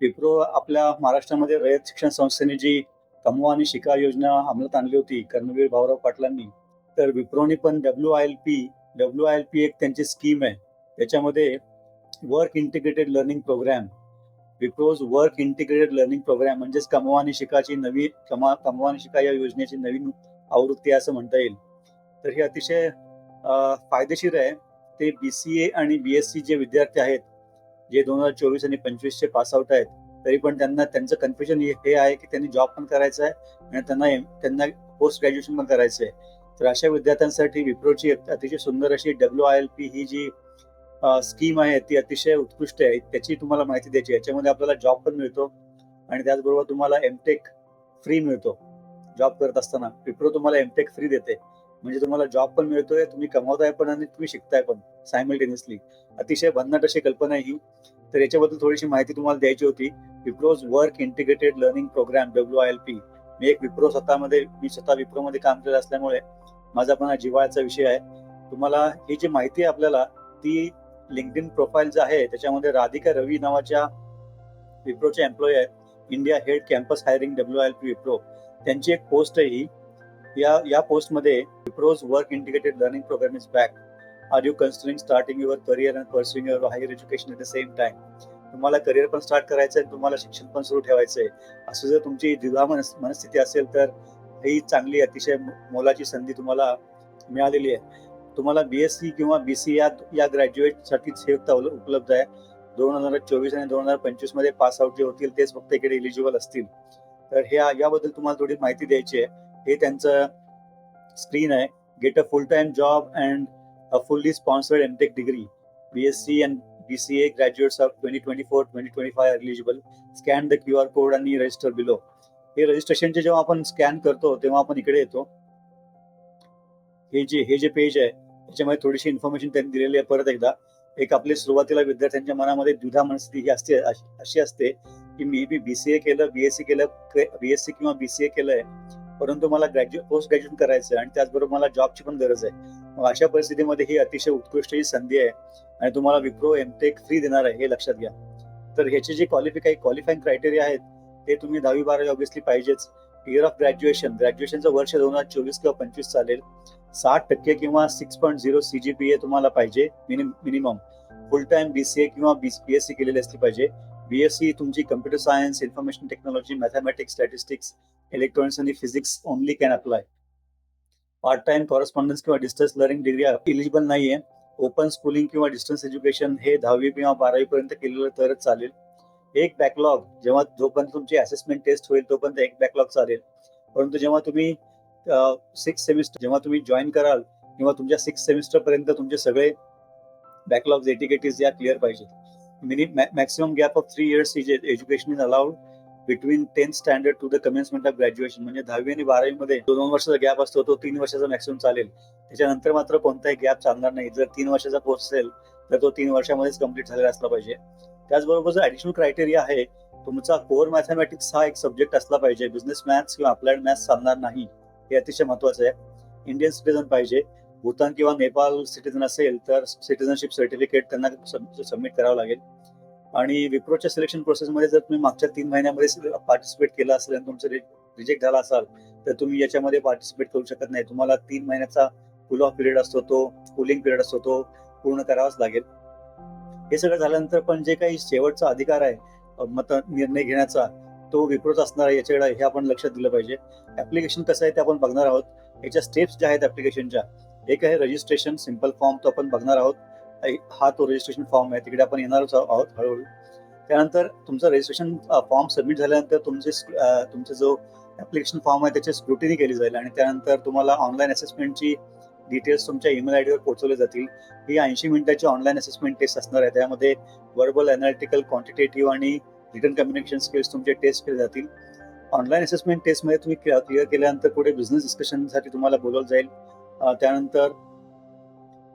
विप्रो आपल्या महाराष्ट्रामध्ये रयत शिक्षण संस्थेने जी कमवा आणि शिका योजना अंमलात आणली होती कर्मवीर भाऊराव पाटलांनी तर विप्रोने पण W I L P W I L P एक त्यांची स्कीम आहे. त्याच्यामध्ये work integrated learning program Wipro's work integrated learning program म्हणजेच कमवा आणि शिकाची नवी कमा कमवा आणि शिका या योजनेची नवीन आवृत्ती असं म्हणता येईल. तर हे अतिशय फायदेशीर आहे. ते बी सी ए आणि बी एस सी जे विद्यार्थी आहेत जे दोन हजार चोवीस आणि पंचवीसचे पास आउट आहेत तरी पण त्यांना त्यांचं कन्फ्युजन हे आहे की त्यांनी जॉब पण करायचा आहे आणि त्यांना त्यांना पोस्ट ग्रॅज्युएशन पण करायचं आहे. तर अशा विद्यार्थ्यांसाठी विप्रोची अतिशय सुंदर अशी डब्ल्यू आय एल पी ही जी स्कीम आहे ती अतिशय उत्कृष्ट आहे. त्याची तुम्हाला माहिती द्यायची आहे. याच्यामध्ये आपल्याला जॉब पण मिळतो आणि त्याचबरोबर तुम्हाला एमटेक फ्री मिळतो. जॉब करत असताना विप्रो तुम्हाला एमटेक फ्री देते. म्हणजे तुम्हाला जॉब पण मिळतोय तुम्ही कमवताय पण आणि तुम्ही शिकताय पण सायमल्टेनियसली अतिशय भन्नाट अशी कल्पना ही. तर याच्याबद्दल थोडीशी माहिती तुम्हाला द्यायची होती. Wipro's work integrated learning program W I L P मी एक विप्रो स्वतःमध्ये मी स्वतः विप्रोमध्ये काम केलं असल्यामुळे माझा पण हा जिव्हाळ्याचा विषय आहे. तुम्हाला ही जी माहिती आहे आपल्याला ती लिंक्डइन प्रोफाईल जे आहे त्याच्यामध्ये राधिका रवी नावाच्या विप्रोच्या एम्प्लॉई आहेत. India head campus hiring W L P Wipro त्यांची एक पोस्ट आहे ही. या या पोस्टमध्ये Wipro's work integrated learning program is back. Are you considering starting your career and pursuing your higher education at the same time तुम्हाला career पण start करायचं आहे तुम्हाला शिक्षण पण सुरू ठेवायचं आहे. असं जर तुमची द्विधा मनस्थिती असेल तर ही चांगली अतिशय मोलाची संधी तुम्हाला मिळालेली आहे. तुम्हाला बी एस सी किंवा बी सी या या ग्रॅज्युएटसाठीच हे उपलब्ध आहे. दोन हजार चोवीस आणि दोन हजार पंचवीसमध्ये पास आउट जे होतील तेच फक्त इकडे इलिजिबल असतील. तर हे याबद्दल तुम्हाला थोडी माहिती द्यायची आहे. हे त्यांचं स्क्रीन आहे get a full time job and a fully sponsored MTech degree B S C and B C A graduates of twenty twenty four twenty twenty five eligible scan the Q R code आणि register below हे रजिस्ट्रेशनचे जेव्हा आपण scan करतो तेव्हा आपण इकडे येतो हे जे हे जे पेज आहे त्याच्यामध्ये थोडीशी इन्फॉर्मेशन त्यांनी दिलेली आहे परत एकदा एक आपले सुरुवातीला विद्यार्थ्यांच्या मनामध्ये द्विधा मनस्थिती ही असते अशी असते की मी बी बी सी ए केलं बी एस सी केलं बी एस सी किंवा बी सी ए केलंय परंतु मला ग्रॅज्युएट पोस्ट ग्रॅज्युएट करायचं आहे आणि त्याचबरोबर मला जॉबची पण गरज आहे. मग अशा परिस्थितीमध्ये ही अतिशय उत्कृष्ट ही संधी आहे आणि तुम्हाला विप्रो एमटेक फ्री देणार आहे हे लक्षात घ्या. तर ह्याचे जे क्वालिफिकाय क्वालिफाईंग क्रायटेरिया आहेत ते तुम्ही दहावी बारावी ऑब्विसली पाहिजेच. इयर ऑफ ग्रॅज्युएशन ग्रॅज्युएशनचं वर्ष दोन हजार चोवीस किंवा पंचवीस चालेल. साठ टक्के किंवा six point zero C G P A तुम्हाला पाहिजे minimum full time B C A किंवा बी पी एस सी केलेली असली पाहिजे. बी एस सी तुमची computer science information technology mathematics statistics electronics आणि physics only can apply part time correspondence किंवा distance learning degree eligible नाहीये. Open schooling किंवा distance education हे दहावी किंवा बारावी पर्यंत केलेलं तरच चालेल. एक बॅकलॉग जेव्हा जोपर्यंत तुमची असेसमेंट टेस्ट होईल तोपर्यंत एक बॅकलॉग चालेल. परंतु जेव्हा तुम्ही सिक्स सेमिस्टर जेव्हा तुम्ही जॉईन कराल किंवा तुमच्या सिक्स सेमिस्टर पर्यंत तुमचे सगळे बॅकलॉग्स एटिकेटीज या क्लिअर पाहिजेत. Mini maximum gap of three years is education is allowed between tenth standard to the commencement of graduation म्हणजे दहावी आणि बारावी मध्ये जो दोन वर्षाचा गॅप असतो तो तीन वर्षाचा मॅक्सिमम चालेल. त्याच्यानंतर मात्र कोणताही गॅप चालणार नाही. जर तीन वर्षाचा कोर्स असेल तर तो तीन वर्षामध्येच कंप्लीट झालेला असला पाहिजे. त्याचबरोबर जो ऍडिशनल क्रायटेरिया आहे तुमचा कोर मॅथमॅटिक्स हा एक सब्जेक्ट असला पाहिजे. बिझनेस मॅथ्स किंवा अप्लाइड मॅथ्स चालणार नाही हे अतिशय महत्वाचं आहे. इंडियन सिटीजन पाहिजे. भूतान किंवा नेपाळ सिटीजन असेल तर सिटीजनशिप सर्टिफिकेट त्यांना सबमिट करावं लागेल. आणि विप्रोच्या सिलेक्शन प्रोसेसमध्ये जर तुम्ही मागच्या तीन महिन्यामध्ये पार्टिसिपेट केलं असेल आणि तुमचं रिजेक्ट झाला असाल तर तुम्ही याच्यामध्ये पार्टिसिपेट करू शकत नाही. तुम्हाला तीन महिन्याचा फुल ऑफ पिरियड असतो तो कुलिंग पिरियड असतो तो पूर्ण करावाच लागेल. हे सगळं झाल्यानंतर पण जे काही शेवटचा अधिकार आहे मत निर्णय घेण्याचा तो विप्रोचा असणार आहे याच्याकडे हे आपण लक्षात दिलं पाहिजे. ऍप्लिकेशन कसं आहे ते आपण बघणार आहोत. याच्या स्टेप्स ज्या आहेत ऍप्लिकेशनच्या एक आहे रजिस्ट्रेशन सिंपल फॉर्म तो आपण बघणार आहोत. हा तो रजिस्ट्रेशन फॉर्म आहे तिकडे आपण येणारच आहोत हळूहळू. त्यानंतर तुमचं रजिस्ट्रेशन फॉर्म सबमिट झाल्यानंतर तुमचे तुमचे तुमचा जो ॲप्लिकेशन फॉर्म आहे त्याची स्क्रुटिनी केली जाईल आणि त्यानंतर तुम्हाला ऑनलाईन असेसमेंटची डिटेल्स तुमच्या ईमेल आय डीवर पोहोचवले जातील. ही ऐंशी मिनिटाची ऑनलाईन असेसमेंट टेस्ट असणार आहे. त्यामध्ये वर्बल अनालिटिकल क्वांटिटेटिव्ह आणि रिटर्न कम्युनिकेशन स्किल्स तुमचे टेस्ट केले जातील. ऑनलाईन असेसमेंट टेस्टमध्ये तुम्ही क्लिअर केल्यानंतर पुढे बिझनेस डिस्कशनसाठी तुम्हाला बोलवलं जाईल. त्यानंतर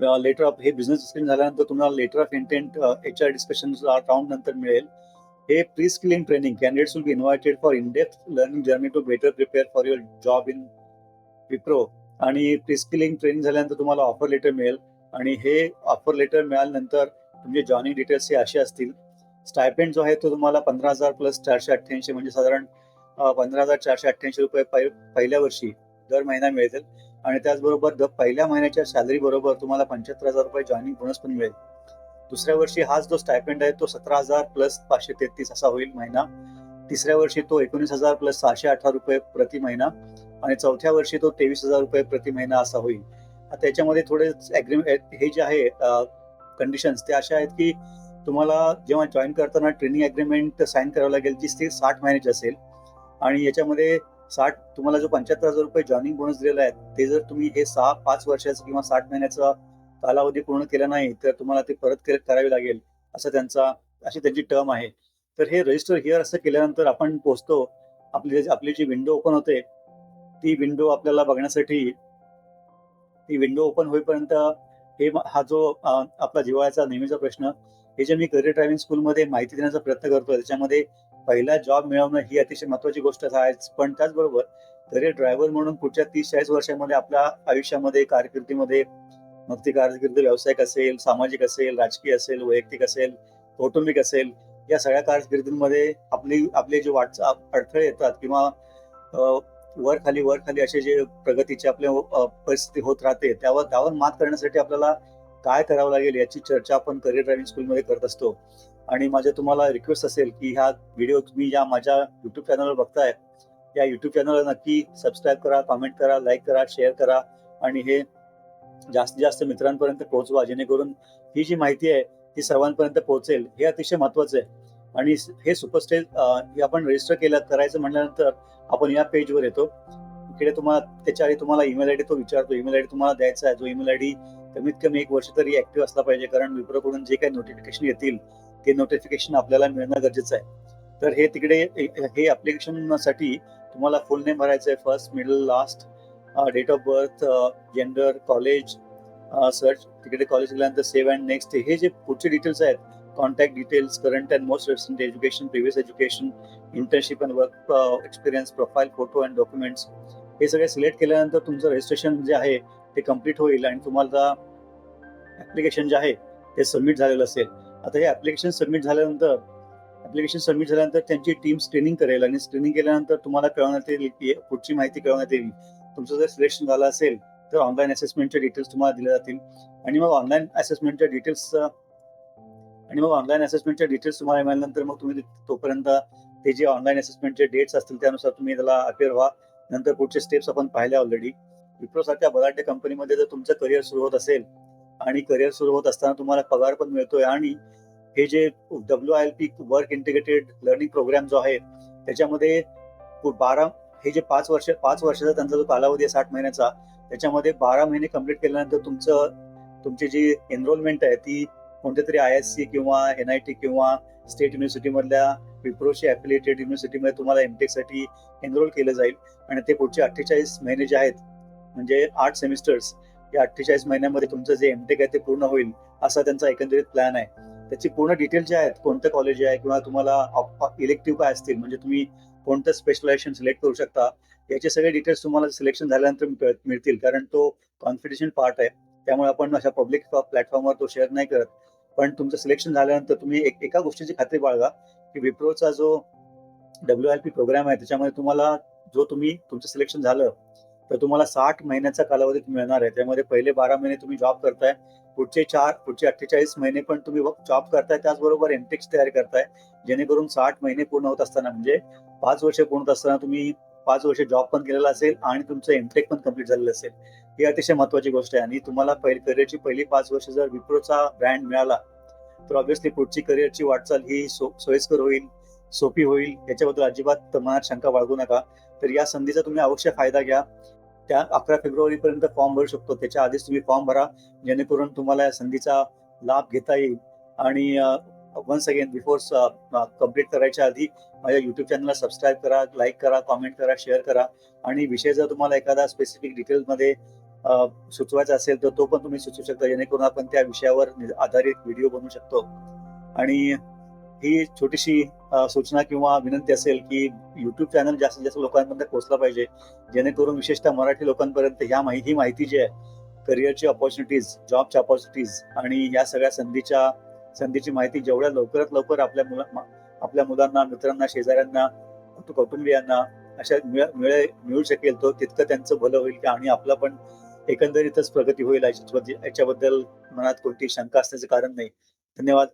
लेटर ऑफ हे बिझनेस डिस्कशन झाल्यानंतर तुम्हाला letter of intent H R discussion round नंतर मिळेल. हे pre skilling training candidates will be invited for in depth learning journey to better prepare for your job in Wipro आणि pre skilling training झाल्यानंतर तुम्हाला offer letter मिळेल. आणि हे offer letter मिळाल्यानंतर तुमचे जॉईनिंग डिटेल्स हे असे असतील. स्टायपेंड जो आहे तो तुम्हाला पंधरा हजार प्लस चारशे अठ्ठ्याऐंशी म्हणजे साधारण पंधरा हजार चारशे अठ्ठ्याऐंशी रुपये पहिल्या वर्षी दर महिना मिळतील आणि त्याचबरोबर द पहिल्या महिन्याच्या सॅलरी बरोबर तुम्हाला पंच्याहत्तर हजार रुपये जॉईनिंग बोनस पण मिळेल. दुसऱ्या वर्षी हाच जो स्टायपेंड आहे तो सतरा हजार प्लस पाचशे तेहतीस असा होईल महिना. तिसऱ्या वर्षी तो एकोणीस हजार प्लस सहाशे अठरा रुपये प्रति महिना. आणि चौथ्या वर्षी तो तेवीस हजार रुपये प्रति महिना असा होईल. त्याच्यामध्ये थोडे ऍग्रीमेंट हे जे आहे कंडिशन्स ते अशा आहेत की तुम्हाला जेव्हा जॉईन करताना ट्रेनिंग अग्रीमेंट साईन करावं लागेल जी ती साठ महिन्याची असेल. आणि याच्यामध्ये साठ तुम्हाला जो पंच्याहत्तर हजार रुपये जॉईनिंग बोनस दिलेला आहे ते जर तुम्ही हे सहा पाच वर्षाचं किंवा साठ महिन्याचा कालावधी पूर्ण केला नाही तर तुम्हाला ते परत करावी लागेल असं त्यांचा अशी त्यांची टर्म आहे. तर हे रजिस्टर हिअर असं केल्यानंतर आपण पोहोचतो आपली आपली जी विंडो ओपन होते ती विंडो आपल्याला बघण्यासाठी ती विंडो ओपन होईपर्यंत हे हा जो आपला जिवाळ्याचा नेहमीचा प्रश्न हे जे मी करिअर ड्रायव्हिंग स्कूलमध्ये माहिती देण्याचा प्रयत्न करतोय त्याच्यामध्ये पहिला जॉब मिळवणं ही अतिशय महत्वाची गोष्ट आहे पण त्याचबरोबर तरी ड्रायव्हर म्हणून पुढच्या तीस चाळीस वर्षामध्ये आपल्या आयुष्यामध्ये कारकिर्दीमध्ये मग ती कारकिर्द व्यावसायिक असेल सामाजिक असेल राजकीय असेल वैयक्तिक असेल कौटुंबिक असेल या सगळ्या कारकिर्दींमध्ये आपली आपले जे वाटचा अडथळे येतात किंवा वर खाली वर खाली असे जे प्रगतीचे आपले परिस्थिती होत राहते त्यावर त्यावर मात करण्यासाठी आपल्याला काय करावं लागेल याची चर्चा आपण करिअर ड्रायव्हिंग स्कूलमध्ये करत असतो. आणि माझ्या तुम्हाला रिक्वेस्ट असेल की ह्या व्हिडिओ तुम्ही ज्या माझ्या युट्यूब चॅनलवर बघताय या युट्यूब चॅनलला नक्की सबस्क्राईब करा कमेंट करा लाईक करा शेअर करा आणि हे जास्तीत जास्त मित्रांपर्यंत पोहोचवा जेणेकरून ही जी माहिती आहे ती सर्वांपर्यंत पोहोचेल. हे अतिशय महत्वाचं आहे. आणि हे सुपरस्टेज हे आपण रजिस्टर केलं करायचं म्हटल्यानंतर आपण या पेजवर येतो. इकडे तुम्हाला त्याच्या आधी तुम्हाला ईमेल आयडी तो विचारतो. ईमेल आयडी तुम्हाला द्यायचा आहे. जो ईमेल आयडी कमीत कमी एक वर्ष तरी ऍक्टिव्ह असला पाहिजे. कारण विप्रोकडून जे काही नोटिफिकेशन येतील ते नोटिफिकेशन आपल्याला मिळणं गरजेचं आहे. तर हे तिकडे हे ॲप्लिकेशनसाठी तुम्हाला फुल नेम भरायचं आहे. First middle last date of birth gender college search तिकडे कॉलेज गेल्यानंतर सेव्ह अँड नेक्स्ट हे जे पुढचे डिटेल्स आहेत contact details current and most recent education previous education internship and work experience profile photo and documents हे सगळे select केल्यानंतर तुमचं रजिस्ट्रेशन जे आहे ते कंप्लीट होईल आणि तुम्हाला ॲप्लिकेशन जे आहे ते सबमिट झालेलं असेल. आता हे ऍप्लिकेशन सबमिट झाल्यानंतर ऍप्लिकेशन सबमिट झाल्यानंतर त्यांची टीम स्क्रीनिंग करेल आणि स्क्रीनिंग केल्यानंतर तुम्हाला कळवण्यात येईल की पुढची माहिती कळवण्यात येईल. तुमचं जर सिलेक्शन झालं असेल तर ऑनलाईन असेसमेंटच्या डिटेल्स तुम्हाला दिले जातील. आणि मग ऑनलाईन असेसमेंटच्या डिटेल्स आणि मग ऑनलाईन असेसमेंटच्या डिटेल्स तुम्हाला मिळाल्यानंतर मग तुम्ही तोपर्यंत ते जे ऑनलाईन असेसमेंटचे डेट्स असतील त्यानुसार तुम्ही त्याला अपेअर व्हा. नंतर पुढचे स्टेप्स आपण पाहिले ऑलरेडी विप्रो सारख्या बलाढ्य कंपनीमध्ये जर तुमचं करिअर सुरू होत असेल आणि करिअर सुरू होत असताना तुम्हाला पगार पण मिळतोय आणि हे जे W I L P work integrated learning program जो आहे त्याच्यामध्ये बारा हे जे पाच वर्ष पाच वर्षाचा त्यांचा जो कालावधी आहे साठ महिन्याचा त्याच्यामध्ये बारा महिने कंप्लीट केल्यानंतर तुमचं तुमची जी एनरोलमेंट आहे ती कोणत्या तरी आय एस सी किंवा एन आय टी किंवा स्टेट युनिव्हर्सिटी मधल्या विप्रोशी अफिलिएटेड युनिव्हर्सिटीमध्ये तुम्हाला एमटेकसाठी एनरोल केलं जाईल. आणि ते पुढचे अठ्ठेचाळीस महिने जे आहेत म्हणजे आठ सेमिस्टर्स या अठ्ठेचाळीस महिन्यामध्ये तुमचं जे एमटेक आहे ते पूर्ण होईल असा त्यांचा एकंदरीत प्लॅन आहे. त्याची पूर्ण डिटेल जे आहेत कोणतं कॉलेज आहे किंवा तुम्हाला इलेक्टिव्ह काय असतील म्हणजे तुम्ही कोणतं स्पेशलायझेशन सिलेक्ट करू शकता याचे सगळे डिटेल्स तुम्हाला सिलेक्शन झाल्यानंतर मिळतील. कारण तो कॉन्फिडेन्शियल पार्ट आहे. त्यामुळे आपण अशा पब्लिक प्लॅटफॉर्मवर तो शेअर नाही करत. पण तुमचं सिलेक्शन झाल्यानंतर तुम्ही एक एका गोष्टीची खात्री बाळगा की विप्रोचा जो डब्ल्यू एल पी प्रोग्राम आहे त्याच्यामध्ये तुम्हाला जो तुम्ही तुमचं सिलेक्शन झालं तर तुम्हाला साठ महिन्याचा कालावधी मिळणार आहे. त्यामध्ये पहिले बारा महिने तुम्ही जॉब करताय पुढचे चार पुढचे अठ्ठेचाळीस महिने पण तुम्ही जॉब करताय त्याचबरोबर एनटेक्स तयार करताय. जेणेकरून साठ महिने पूर्ण होत असताना म्हणजे पाच वर्ष पूर्ण होत असताना तुम्ही पाच वर्ष जॉब पण केलेला असेल आणि तुमचं एमटेक पण कंप्लीट झालेलं असेल. ही अतिशय महत्वाची गोष्ट आहे आणि तुम्हाला पहिली करिअरची पहिली पाच वर्ष जर विप्रोचा ब्रँड मिळाला तर ऑब्व्हियसली पुढची करिअरची वाटचाल ही सो सोयीस्कर होईल सोपी होईल. याच्याबद्दल अजिबात मनात शंका बाळगू नका. तर या संधीचा तुम्ही अवश्य फायदा घ्या. त्या अकरा फेब्रुवारी पर्यंत फॉर्म भरू शकतो. त्याच्या आधीच तुम्ही फॉर्म भरा. जेणेकरून तुम्हाला या संधीचा लाभ घेता येईल. आणि वन्स अगेन बिफोर कंप्लीट करायच्या आधी माझ्या युट्यूब चॅनलला सबस्क्राईब करा लाईक करा कॉमेंट करा शेअर करा. आणि विषय जर तुम्हाला एखादा स्पेसिफिक डिटेल्समध्ये सुचवायचा असेल तर तो पण तुम्ही सुचवू शकता. जेणेकरून आपण त्या विषयावर आधारित व्हिडिओ बनवू शकतो. आणि ही छोटीशी सूचना किंवा विनंती असेल की युट्यूब चॅनल जास्तीत जास्त लोकांपर्यंत पोहोचला पाहिजे. जेणेकरून विशेषतः मराठी लोकांपर्यंत ह्या माहिती ही माहिती जी आहे करिअरची ऑपॉर्च्युनिटीज जॉबच्या ऑपॉर्च्युनिटीज आणि या सगळ्या संधीच्या संधीची माहिती जेवढ्या लवकरात लवकर आपल्या मुला आपल्या मुलांना मित्रांना शेजाऱ्यांना कुटुंबियांना अशा मिळ- मिळे मिळू शकेल तो तितकं त्यांचं भलं होईल की? आणि आपला पण एकंदरीतच प्रगती होईल याच्याबद्दल याच्याबद्दल मनात कोणती शंका असण्याचं कारण नाही. धन्यवाद.